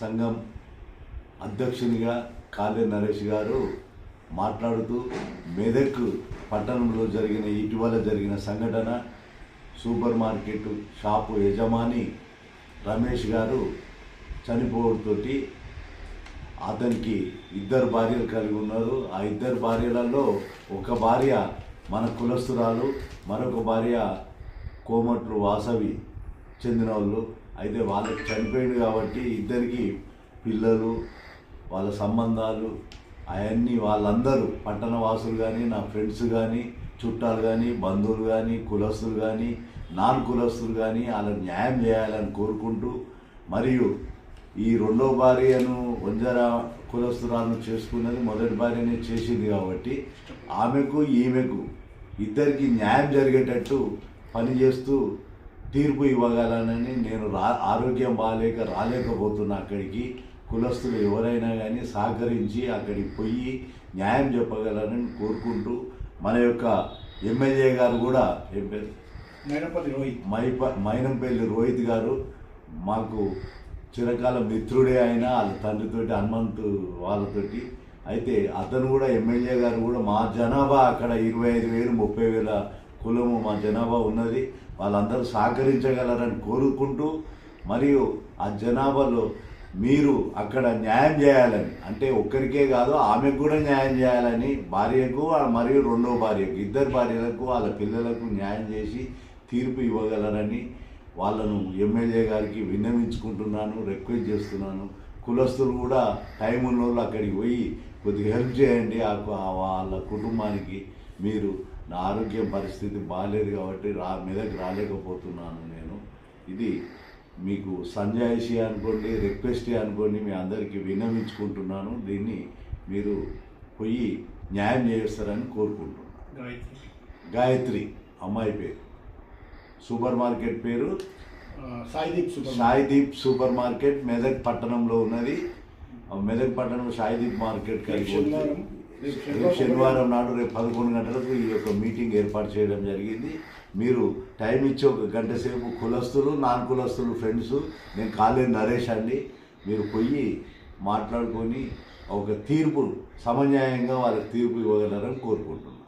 సంఘం అధ్యక్షునిగా కాళే నరేష్ గారు మాట్లాడుతూ మెదక్ పట్టణంలో జరిగిన ఇటీవల జరిగిన సంఘటన సూపర్ మార్కెట్ షాపు యజమాని రమేష్ గారు చనిపోవడంతోటి అతనికి ఇద్దరు భార్యలు కలిగి ఉన్నారు. ఆ ఇద్దరు భార్యలలో ఒక భార్య మన కులస్తురాలు మరొక భార్య కోమట్లు వాసవి చెందిన వాళ్ళు అయితే వాళ్ళకి చనిపోయింది కాబట్టి ఇద్దరికి పిల్లలు వాళ్ళ సంబంధాలు అవన్నీ వాళ్ళందరూ పట్టణ వాసులు కానీ నా ఫ్రెండ్స్ కానీ చుట్టాలు కానీ బంధువులు కానీ కులస్తులు కానీ నాన్ కులస్తులు కానీ వాళ్ళ న్యాయం చేయాలని కోరుకుంటూ మరియు ఈ రెండో భార్యను వంజరా కులస్తురాలను చేసుకున్నది మొదటి భార్యనే చేసింది కాబట్టి ఆమెకు ఈమెకు ఇద్దరికి న్యాయం జరిగేటట్టు పనిచేస్తూ తీర్పు ఇవ్వగలనని నేను రా ఆరోగ్యం బాగాలేక రాలేకపోతున్నా అక్కడికి. కులస్తులు ఎవరైనా కానీ సహకరించి అక్కడికి పోయి న్యాయం చెప్పగలరని కోరుకుంటూ మన యొక్క ఎమ్మెల్యే గారు కూడా ఏం పేరు? మేడపల్లి రోహిత్. మైప మైనంపల్లి రోహిత్ గారు మాకు చిరకాల మిత్రుడే అయినా వాళ్ళ తండ్రితోటి హనుమంతు వాళ్ళతోటి. అయితే అతను కూడా ఎమ్మెల్యే గారు కూడా మా జనాభా అక్కడ ఇరవై ఐదు వేలు ముప్పై వేల కులము మా జనాభా ఉన్నది. వాళ్ళందరూ సహకరించగలరని కోరుకుంటూ మరియు ఆ జనాభాలో మీరు అక్కడ న్యాయం చేయాలని అంటే ఒక్కరికే కాదు ఆమెకు కూడా న్యాయం చేయాలని భార్యకు మరియు రెండో భార్యకు ఇద్దరు భార్యలకు వాళ్ళ పిల్లలకు న్యాయం చేసి తీర్పు ఇవ్వగలరని వాళ్ళను ఎమ్మెల్యే గారికి విన్నవించుకుంటున్నాను రిక్వెస్ట్ చేస్తున్నాను. కులస్తులు కూడా టైం ఉన్న వాళ్ళు అక్కడికి పోయి కొద్దిగా హెల్ప్ చేయండి ఆ వాళ్ళ కుటుంబానికి మీరు నా ఆరోగ్యం పరిస్థితి బాగాలేదు కాబట్టి రా మీదకి రాలేకపోతున్నాను నేను. ఇది మీకు సంజాయిషి అనుకోండి రిక్వెస్ట్ అనుకోండి మీ అందరికీ విన్నవించుకుంటున్నాను. దీన్ని మీరు పోయి న్యాయం చేస్తారని కోరుకుంటున్నాను. గాయత్రి. గాయత్రి అమ్మాయి పేరు. సూపర్ మార్కెట్ పేరు? Saideep super Saideep super market Medak పట్టణంలో ఉన్నది. మెదక్ పట్టణం సాయిదీప్ మార్కెట్ కలిగి రేపు శనివారం నాడు రేపు పదకొండు గంటలకు ఈ యొక్క మీటింగ్ ఏర్పాటు చేయడం జరిగింది. మీరు టైం ఇచ్చి ఒక గంట సేపు కులస్తులు నాన్ కులస్తులు ఫ్రెండ్స్ నేను కాలే నరేష్ అండి. మీరు పోయి మాట్లాడుకొని ఒక తీర్పు సమన్యాయంగా వాళ్ళకి తీర్పు ఇవ్వగలరని కోరుకుంటున్నాను